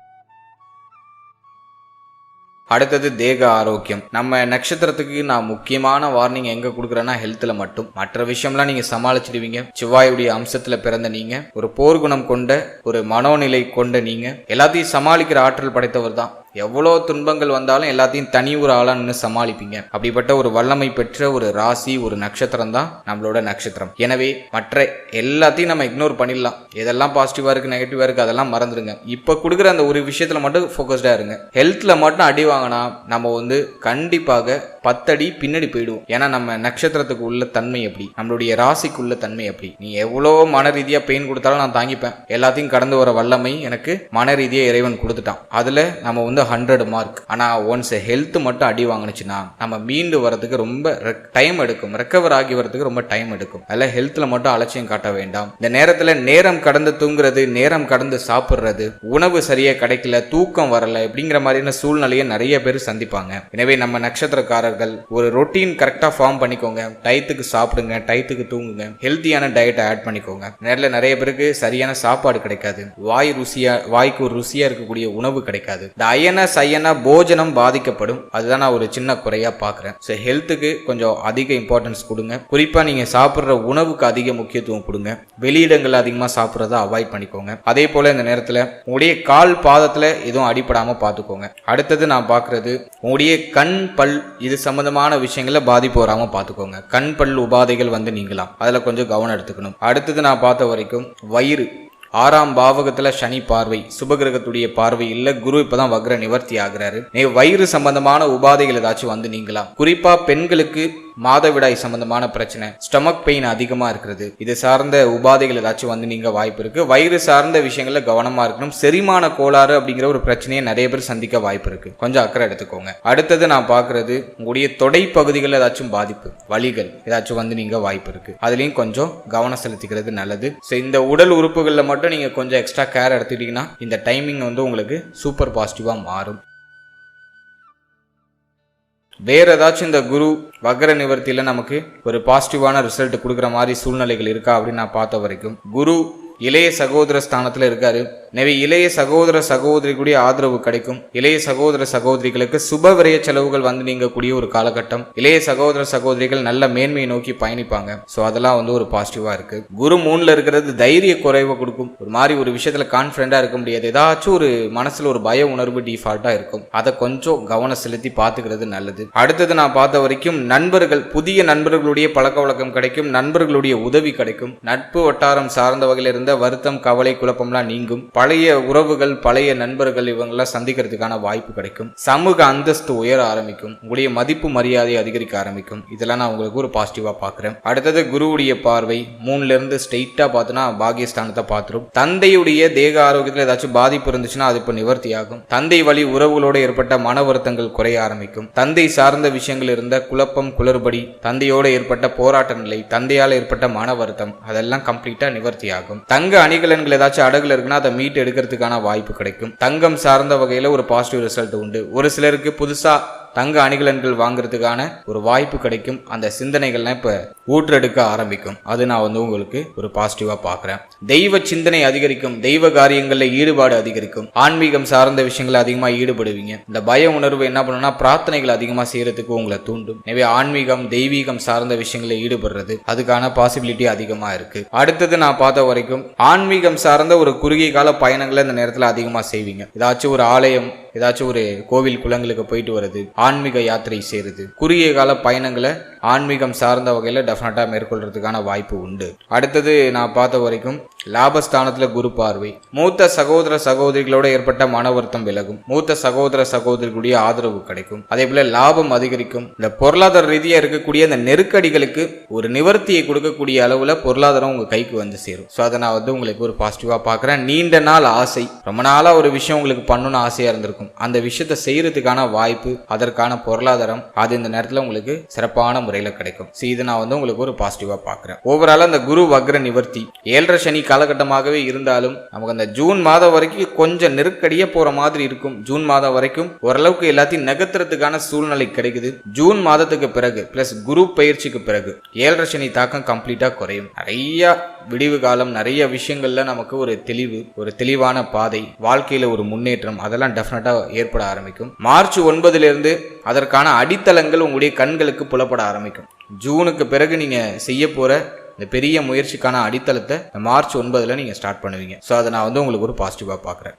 A: அடுத்தது தேக ஆரோக்கியம். நம்ம நட்சத்திரத்துக்கு நான் முக்கியமான வார்னிங் எங்க கொடுக்குறேன்னா ஹெல்த்ல மட்டும். மற்ற விஷயம்லாம் நீங்க சமாளிச்சிடுவீங்க. செவ்வாயுடைய அம்சத்துல பிறந்த நீங்க ஒரு போர்க்குணம் கொண்ட ஒரு மனோநிலை கொண்ட நீங்க எல்லாத்தையும் சமாளிக்கிற ஆற்றல் படைத்தவர் தான். எவ்வளோ துன்பங்கள் வந்தாலும் எல்லாத்தையும் தனி ஒரு ஆளாக நின்று சமாளிப்பீங்க. அப்படிப்பட்ட ஒரு வல்லமை பெற்ற ஒரு ராசி ஒரு நட்சத்திரம் தான் நம்மளோட நட்சத்திரம். எனவே மற்ற எல்லாத்தையும் நம்ம இக்னோர் பண்ணிடலாம். எதெல்லாம் பாசிட்டிவாக இருக்குது நெகட்டிவாக இருக்குது அதெல்லாம் மறந்துடுங்க. இப்போ கொடுக்குற அந்த ஒரு விஷயத்தில் மட்டும் ஃபோக்கஸ்டாக இருங்க. ஹெல்த்தில் மட்டும் அடி வாங்கினா நம்ம வந்து கண்டிப்பாக பத்தடி பின்னாடி போயிடுவோம். ஏன்னா நம்ம நட்சத்திரத்துக்கு உள்ள தன்மை எப்படி? நம்மளுடைய ராசிக்கு உள்ள தன்மை எப்படி? நீ எவ்வளோ மன ரீதியாக பெயின் கொடுத்தாலும் நான் தாங்கிப்பேன். எல்லாத்தையும் கடந்து வர வல்லமை எனக்கு மன ரீதியாக இறைவன் கொடுத்துட்டான். அதில் நம்ம வந்து ஹண்ட்ரட் மார்க் ஆனால் ஒன்ஸ் ஹெல்த் மட்டும் அடி வாங்கினுச்சுன்னா நம்ம மீண்டு வரதுக்கு ரொம்ப டைம் எடுக்கும். ரெக்கவர் ஆகி வரதுக்கு ரொம்ப டைம் எடுக்கும். அதில் ஹெல்த்தில் மட்டும் அலட்சியம் காட்ட வேண்டாம். இந்த நேரத்தில் நேரம் கடந்து தூங்குறது நேரம் கடந்து சாப்பிட்றது உணவு சரியாக கிடைக்கல தூக்கம் வரல இப்படிங்கிற மாதிரியான சூழ்நிலையை நிறைய பேர் சந்திப்பாங்க. எனவே நம்ம நட்சத்திரக்காரர்கள் ஒரு ரொட்டீன் கரெக்டாக ஃபார்ம் பண்ணிக்கோங்க. டயத்துக்கு சாப்பிடுங்க டயத்துக்கு தூங்குங்க. ஹெல்த்தியான டயட்டை ஆட் பண்ணிக்கோங்க. நேரில் நிறைய பேருக்கு சரியான சாப்பாடு கிடைக்காது. வாய் ருசியா வாய்க்கு ஒரு ருசியாக இருக்கக்கூடிய உணவு கிடைக்காது. இந்த அயன் சயன போஜனம் பாதிக்கப்படும். அதுதான் நான் ஒரு சின்ன குறையா பார்க்குறேன். ஸோ ஹெல்த்துக்கு கொஞ்சம் அதிக இம்பார்ட்டன்ஸ் கொடுங்க. குறிப்பா நீங்க சாப்பிட்ற உணவுக்கு அதிக முக்கியத்துவம் கொடுங்க. வெளியிடங்கள் அதிகமாக சாப்பிட்றத அவாய்ட் பண்ணிக்கோங்க. அதே போல இந்த நேரத்தில் உங்களுடைய கால் பாதத்தில் எதுவும் அடிப்படாமல் பார்த்துக்கோங்க. அடுத்தது நான் பார்க்குறது உங்களுடைய கண் பல் இது சம்பந்தமான விஷயங்களில் பாதிப்பு வராம பார்த்துக்கோங்க. கண் பல் உபாதைகள் வந்து நீங்களாம் அதில் கொஞ்சம் கவனம் எடுத்துக்கணும். அடுத்தது நான் பார்த்த வரைக்கும் வயிறு. ஆறாம் பாவகத்துல சனி பார்வை சுபகிரகத்துடைய பார்வை இல்ல குரு இப்பதான் வக்ர நிவர்த்தி ஆகிறாரு. நீ வயிறு சம்பந்தமான உபாதைகள் ஏதாச்சும் வந்து நீங்களாம் குறிப்பா பெண்களுக்கு மாதவிடாய் சம்பந்தமான பிரச்சனை. ஸ்டமக் பெயின் அதிகமா இருக்கிறது. இது சார்ந்த உபாதைகள் ஏதாச்சும் வந்து நீங்க வாய்ப்பு இருக்கு. வயிறு சார்ந்த விஷயங்கள்ல கவனமா இருக்கணும். செரிமான கோளாறு அப்படிங்கிற ஒரு பிரச்சனையை நிறைய பேர் சந்திக்க வாய்ப்பு இருக்கு. கொஞ்சம் அக்கறை எடுத்துக்கோங்க. அடுத்தது நான் பார்க்குறது உங்களுடைய தொடை பகுதிகளில் ஏதாச்சும் பாதிப்பு வழிகள் ஏதாச்சும் வந்து நீங்க வாய்ப்பு இருக்கு. அதுலயும் கொஞ்சம் கவனம் செலுத்திக்கிறது நல்லது. ஸோ இந்த உடல் உறுப்புகளில் மட்டும் நீங்க கொஞ்சம் எக்ஸ்ட்ரா கேர் எடுத்துக்கிட்டீங்கன்னா இந்த டைமிங் வந்து உங்களுக்கு சூப்பர் பாசிட்டிவா மாறும். வேற ஏதாச்சும் இந்த குரு வக்ர நிவர்த்தியில நமக்கு ஒரு பாசிட்டிவான ரிசல்ட் கொடுக்குற மாதிரி சூழ்நிலைகள் இருக்கா அப்படின்னு நான் பார்த்த வரைக்கும் குரு இளைய சகோதர ஸ்தானத்துல இருக்காரு. எனவே இளைய சகோதர சகோதரிக்குடைய ஆதரவு கிடைக்கும். இளைய சகோதர சகோதரிகளுக்கு சுப விரைய செலவுகள் வந்து நீங்கக்கூடிய ஒரு காலகட்டம். இளைய சகோதர சகோதரிகள் நல்ல மேன்மையை நோக்கி பயணிப்பாங்க. ஸோ அதெல்லாம் வந்து ஒரு பாசிட்டிவா இருக்கு. குரு மூணுல இருக்கிறது தைரிய குறைவை கொடுக்கும். ஒரு மாதிரி ஒரு விஷயத்துல கான்பிடண்டா இருக்க முடியாது. ஏதாச்சும் ஒரு மனசுல ஒரு பய உணர்வு டிஃபால்ட்டா இருக்கும். அதை கொஞ்சம் கவனம் செலுத்தி பார்த்துக்கிறது நல்லது. அடுத்தது நான் பார்த்த வரைக்கும் நண்பர்கள் புதிய நண்பர்களுடைய பழக்க வழக்கம் கிடைக்கும். நண்பர்களுடைய உதவி கிடைக்கும். நட்பு வட்டாரம் சார்ந்த வகையில் இருந்த வருத்தம் கவலை குழப்பம்லாம் நீங்கும். பழைய உறவுகள் பழைய நண்பர்கள் இவங்கெல்லாம் சந்திக்கிறதுக்கான வாய்ப்பு கிடைக்கும். சமூக அந்தஸ்து உயர ஆரம்பிக்கும். உங்களுடைய மதிப்பு மரியாதை அதிகரிக்க ஆரம்பிக்கும். இதெல்லாம் நான் உங்களுக்கு ஒரு பாசிட்டிவா பார்க்குறேன். அடுத்தது குருவுடைய பார்வை. மூணுல இருந்து ஸ்ட்ரெயிட்டா பார்த்தோன்னா பாகியஸ்தானத்தை பார்த்துரும். தந்தையுடைய தேக ஆரோக்கியத்தில் ஏதாச்சும் பாதிப்பு இருந்துச்சுன்னா அது இப்போ நிவர்த்தி ஆகும் தந்தை வழி உறவுகளோடு ஏற்பட்ட மன வருத்தங்கள் குறைய ஆரம்பிக்கும். தந்தை சார்ந்த விஷயங்கள் இருந்த குழப்பம் குளறுபடி தந்தையோடு ஏற்பட்ட போராட்ட நிலை தந்தையால் ஏற்பட்ட மன வருத்தம் அதெல்லாம் கம்ப்ளீட்டா நிவர்த்தி ஆகும் தங்க அணிகலன்கள் ஏதாச்சும் அடகுல இருக்குன்னா அதை மீட் எடுக்கிறதுக்கான வாய்ப்பு கிடைக்கும். தங்கம் சார்ந்த வகையில் ஒரு பாசிட்டிவ் ரிசல்ட் உண்டு. ஒரு சிலருக்கு புதுசாக தங்க அணிகலன்கள் வாங்குறதுக்கான ஒரு வாய்ப்பு கிடைக்கும். அந்த சிந்தனைகள்லாம் இப்போ ஊற்றெடுக்க ஆரம்பிக்கும். அது நான் வந்து உங்களுக்கு ஒரு பாசிட்டிவாக பார்க்குறேன். தெய்வ சிந்தனை அதிகரிக்கும். தெய்வ காரியங்களில் ஈடுபாடு அதிகரிக்கும். ஆன்மீகம் சார்ந்த விஷயங்கள் அதிகமாக ஈடுபடுவீங்க. இந்த பய உணர்வு என்ன பண்ணுன்னா பிரார்த்தனைகள் அதிகமாக செய்யறதுக்கு உங்களை தூண்டும். எனவே ஆன்மீகம் தெய்வீகம் சார்ந்த விஷயங்களில் ஈடுபடுறது அதுக்கான பாசிபிலிட்டி அதிகமாக இருக்கு. அடுத்தது நான் பார்த்த வரைக்கும் ஆன்மீகம் சார்ந்த ஒரு குறுகிய கால பயணங்களை இந்த நேரத்தில் அதிகமாக செய்வீங்க. ஏதாச்சும் ஒரு ஆலயம் ஏதாச்சும் ஒரு கோவில் குளங்களுக்கு போயிட்டு வருது ஆன்மீக யாத்திரை சேருது குறுகிய கால பயணங்களை ஆன்மீகம் சார்ந்த வகையில் டெஃபினட்டாக மேற்கொள்றதுக்கான வாய்ப்பு உண்டு. அடுத்தது நான் பார்த்த வரைக்கும் லாபஸ்தானத்தில் குரு பார்வை. மூத்த சகோதர சகோதரிகளோட ஏற்பட்ட மன வருத்தம் விலகும். மூத்த சகோதர சகோதரிகளுடைய ஆதரவு கிடைக்கும். அதே போல லாபம் அதிகரிக்கும். இந்த பொருளாதார ரீதியாக இருக்கக்கூடிய அந்த நெருக்கடிகளுக்கு ஒரு நிவர்த்தியை கொடுக்கக்கூடிய அளவில் பொருளாதாரம் உங்கள் கைக்கு வந்து சேரும். ஸோ அதை நான் வந்து உங்களுக்கு ஒரு பாசிட்டிவாக பார்க்குறேன். நீண்ட நாள் ஆசை. ரொம்ப நாளாக ஒரு விஷயம் உங்களுக்கு பண்ணணும்னு ஆசையாக இருந்திருக்கும். அந்த விஷயத்தை செய்யறதுக்கான வாய்ப்பு அதற்கான பொருளாதாரம் அது இந்த நேரத்தில் உங்களுக்கு சிறப்பான முறையில் கிடைக்கும். ஸோ இது நான் வந்து உங்களுக்கு ஒரு பாசிட்டிவாக பார்க்குறேன். ஓவரால் அந்த குரு வக்ர நிவர்த்தி. ஏழரை சனி காலகட்டமாகவே இருந்தாலும் நமக்கு அந்த ஜூன் மாதம் வரைக்கும் கொஞ்சம் நெருக்கடியாக போகிற மாதிரி இருக்கும். ஜூன் மாதம் வரைக்கும் ஓரளவுக்கு எல்லாத்தையும் நகர்த்துறதுக்கான சூழ்நிலை கிடைக்குது. ஜூன் மாதத்துக்கு பிறகு ப்ளஸ் குரு பயிற்சிக்கு பிறகு ஏழரை சனி தாக்கம் கம்ப்ளீட்டாக குறையும். நிறைய விடிவு காலம் நிறைய விஷயங்கள்ல நமக்கு ஒரு தெளிவு ஒரு தெளிவான பாதை வாழ்க்கையில ஒரு முன்னேற்றம் அதெல்லாம் டெஃபினட்டா ஏற்பட ஆரம்பிக்கும். மார்ச் ஒன்பதுல இருந்து அதற்கான அடித்தளங்கள் உங்களுடைய கண்களுக்கு புலப்பட ஆரம்பிக்கும். ஜூனுக்கு பிறகு நீங்க செய்ய போற இந்த பெரிய முயற்சிக்கான அடித்தளத்தை மார்ச் ஒன்பதுல நீங்க ஸ்டார்ட் பண்ணுவீங்க. ஸோ அதை நான் வந்து உங்களுக்கு ஒரு பாசிட்டிவா பாக்குறேன்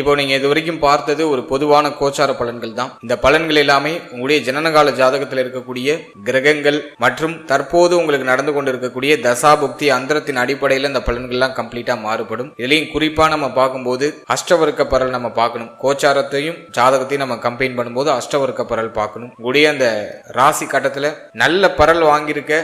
A: இப்போ நீங்க இது வரைக்கும் பார்த்தது ஒரு பொதுவான கோச்சார பலன்கள் தான். இந்த பலன்கள் எல்லாமே உங்களுடைய ஜனனகால ஜாதகத்தில் இருக்கக்கூடிய கிரகங்கள் மற்றும் தற்போது உங்களுக்கு நடந்து கொண்டு இருக்கக்கூடிய தசாபுக்தி அந்தரத்தின் அடிப்படையில் இந்த பலன்கள் எல்லாம் கம்ப்ளீட்டா மாறுபடும். இதுலயும் குறிப்பா நம்ம பார்க்கும்போது அஷ்டவர்க்க பரல் நம்ம பார்க்கணும். கோச்சாரத்தையும் ஜாதகத்தையும் நம்ம கம்பைன் பண்ணும்போது அஷ்டவர்க்க பரல் பார்க்கணும். உங்களுடைய அந்த ராசி கட்டத்துல நல்ல பரல் வாங்கியிருக்க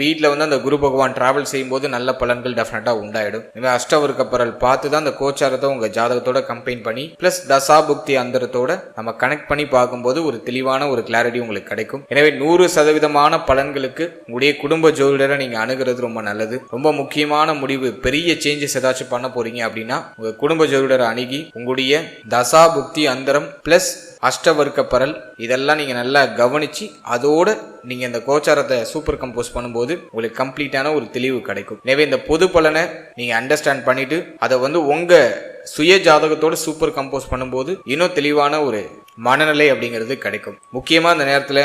A: வீட்டில் வந்து அந்த குரு பகவான் டிராவல் செய்யும்போது நல்ல பலன்கள் டெஃபினட்டா உண்டாயிடும். அஷ்டவர்க்க பரல் பார்த்து தான் அந்த கோச்சாரத்தை உங்க ஜாதகத்தோட கம்பைன் பண்ணி பிளஸ் தசாபுக்தி அந்தரத்தோட நம்ம கனெக்ட் பண்ணி பார்க்கும்போது ஒரு தெளிவான ஒரு கிளாரிட்டி உங்களுக்கு கிடைக்கும். எனவே நூறு சதவீதமான பலன்களுக்கு உங்களுடைய குடும்ப ஜோதிடரை நீங்க அணுகிறது ரொம்ப நல்லது. ரொம்ப முக்கியமான முடிவு பெரிய சேஞ்சஸ் ஏதாச்சும் பண்ண போறீங்க அப்படின்னா உங்க குடும்ப ஜோதிடரை அணுகி உங்களுடைய தசா புக்தி அந்தரம் பிளஸ் அஷ்டவர்க்க பரல் இதெல்லாம் நீங்க நல்லா கவனிச்சு அதோட நீங்க இந்த கோச்சாரத்தை சூப்பர் கம்போஸ் பண்ணும்போது உங்களுக்கு கம்ப்ளீட்டான ஒரு தெளிவு கிடைக்கும். எனவே இந்த பொது பலனை நீங்க அண்டர்ஸ்டாண்ட் பண்ணிட்டு அதை வந்து உங்க சுய ஜாதகத்தோட சூப்பர் கம்போஸ் பண்ணும்போது இன்னும் தெளிவான ஒரு மனநிலை அப்படிங்கிறது கிடைக்கும். முக்கியமாக இந்த நேரத்தில்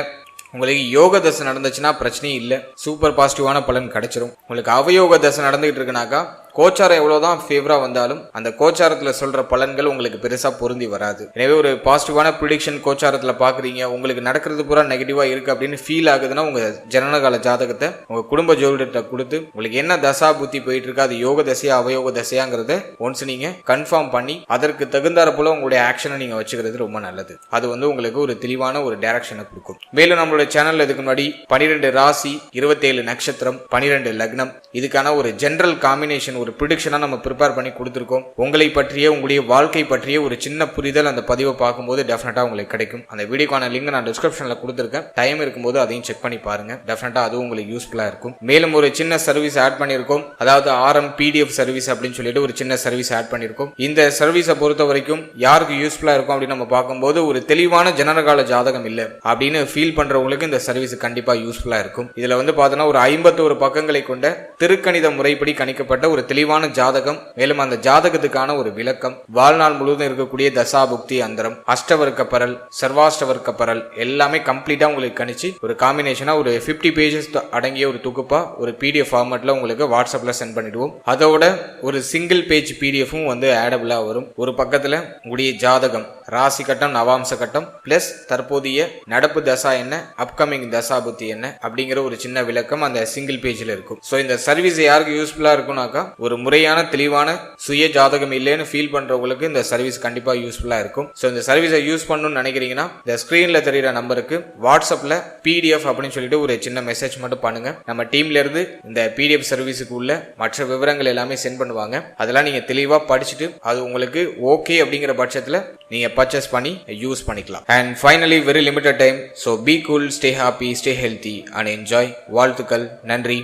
A: உங்களுக்கு யோக தசை நடந்துச்சுன்னா பிரச்சனையும் இல்லை. சூப்பர் பாசிட்டிவான பலன் கிடைச்சிரும். உங்களுக்கு அவயோக தசை நடந்துகிட்டு இருக்குனாக்கா கோச்சாரம் எவ்வளோதான் ஃபேவரா வந்தாலும் அந்த கோச்சாரத்தில் சொல்ற பலன்கள் உங்களுக்கு பெருசா பொருந்தி வராது. எனவே ஒரு பாசிட்டிவான ப்ரிடிக்ஷன் கோச்சாரத்தில் பாக்குறீங்க உங்களுக்கு நடக்கிறது பூரா நெகட்டிவா இருக்கு அப்படின்னு ஃபீல் ஆகுதுன்னா உங்க ஜனனகால ஜாதகத்தை உங்க குடும்ப ஜோதிடத்தை கொடுத்து உங்களுக்கு என்ன தசா புத்தி போயிட்டு இருக்கு அது யோக தசையா அவயோக தசையாங்கிறத ஒன்ஸ் நீங்க கன்ஃபார்ம் பண்ணி அதற்கு தகுந்தார போல உங்களுடைய ஆக்ஷனை நீங்க வச்சுக்கிறது ரொம்ப நல்லது. அது வந்து உங்களுக்கு ஒரு தெளிவான ஒரு டைரக்ஷனை கொடுக்கும். மேலும் நம்மளுடைய சேனல் இதுக்கு முன்னாடி பனிரெண்டு ராசி இருபத்தேழு நட்சத்திரம் பனிரெண்டு லக்னம் இதுக்கான ஒரு ஜென்ரல் காம்பினேஷன் ஒரு ப்ரிடிக்ஷனாக நம்ம ப்ரிப்பேர் பண்ணி கொடுத்துருக்கோம். உங்களை பற்றிய உங்களுடைய வாழ்க்கை பற்றிய ஒரு சின்ன புரிதல் அந்த பதிவை பார்க்கும்போது டெஃபினட்டாக உங்களுக்கு கிடைக்கும். அந்த வீடியோக்கான லிங்க் நான் டிஸ்கிரிப்ஷனில் கொடுத்துருக்கேன். டைம் இருக்கும்போது அதையும் செக் பண்ணி பாருங்க. டெஃபினட்டாக அதுவும் உங்களுக்கு யூஸ்ஃபுல்லாக இருக்கும். மேலும் ஒரு சின்ன சர்வீஸ் ஆட் பண்ணியிருக்கோம். அதாவது ஆர்எம் பிடிஎஃப் சர்வீஸ் அப்படின்னு சொல்லிட்டு ஒரு சின்ன சர்வீஸ் ஆட் பண்ணியிருக்கோம். இந்த சர்வீஸை பொறுத்த வரைக்கும் யாருக்கு யூஸ்ஃபுல்லாக இருக்கும் அப்படின்னு நம்ம பார்க்கும்போது ஒரு தெளிவான ஜனரகால ஜாதகம் இல்லை அப்படின்னு ஃபீல் பண்ணுறவங்களுக்கு இந்த சர்வீஸ் கண்டிப்பாக யூஸ்ஃபுல்லாக இருக்கும். இதில் வந்து பார்த்தோன்னா ஒரு ஐம்பத்தோரு பக்கங்களை கொண்ட திருக்கணித முறைப்படி கணிக்கப்பட்ட ஒரு தெளிவான ஜாதகம் மேலும் அந்த ஜாதகத்துக்கான ஒரு விளக்கம். வாழ்நாள் முழுவதும் இருக்கக்கூடிய தசாபுக்தி அந்தரம் அஷ்டவர்க்க பரல் சர்வாஷ்டவர்க்க பரல் எல்லாமே கம்ப்ளீட்டா உங்களுக்கு கணிச்சு ஒரு காம்பினேஷனா ஒரு 50 பேஜஸ் அடங்கிய ஒரு தொகுப்பா ஒரு பிடிஎஃப் ஃபார்மேட்ல உங்களுக்கு வாட்ஸ்அப்ல சென்ட் பண்ணிடுவோம். அதோட ஒரு சிங்கிள் பேஜ் பிடிஎஃப்பும் வந்து ஆடபிளா வரும். ஒரு பக்கத்துல உங்களுடைய ஜாதகம் ராசி கட்டம் நவாம்ச கட்டம் பிளஸ் தற்போதைய நடப்பு தசா என்ன அப்கமிங் தசா புத்தி என்ன அப்படிங்கிற ஒரு சின்ன விளக்கம் அந்த சிங்கிள் பேஜ்ல இருக்கும். ஸோ இந்த சர்வீஸ் யாருக்கு யூஸ்ஃபுல்லா இருக்கும்னாக்கா ஒரு முறையான தெளிவான சுய ஜாதகம் இல்லைன்னு ஃபீல் பண்றவங்களுக்கு இந்த சர்வீஸ் கண்டிப்பா யூஸ்ஃபுல்லா இருக்கும். ஸோ இந்த சர்வீஸை யூஸ் பண்ணணும்னு நினைக்கிறீங்கன்னா இந்த ஸ்கிரீன்ல தெரியுற நம்பருக்கு வாட்ஸ்அப்ல பிடிஎஃப் அப்படின்னு சொல்லிட்டு ஒரு சின்ன மெசேஜ் மட்டும் பண்ணுங்க. நம்ம டீம்ல இருந்து இந்த பிடிஎஃப் சர்வீஸுக்கு உள்ள மற்ற விவரங்கள் எல்லாமே சென்ட் பண்ணுவாங்க. அதெல்லாம் நீங்க தெளிவா படிச்சுட்டு அது உங்களுக்கு ஓகே அப்படிங்கிற பட்சத்துல நீங்க பர்ச்சேஸ் பண்ணி யூஸ் பண்ணிக்கலாம். And finally very limited time so be cool stay happy stay healthy and enjoy வாழ்த்துக்கள். நன்றி.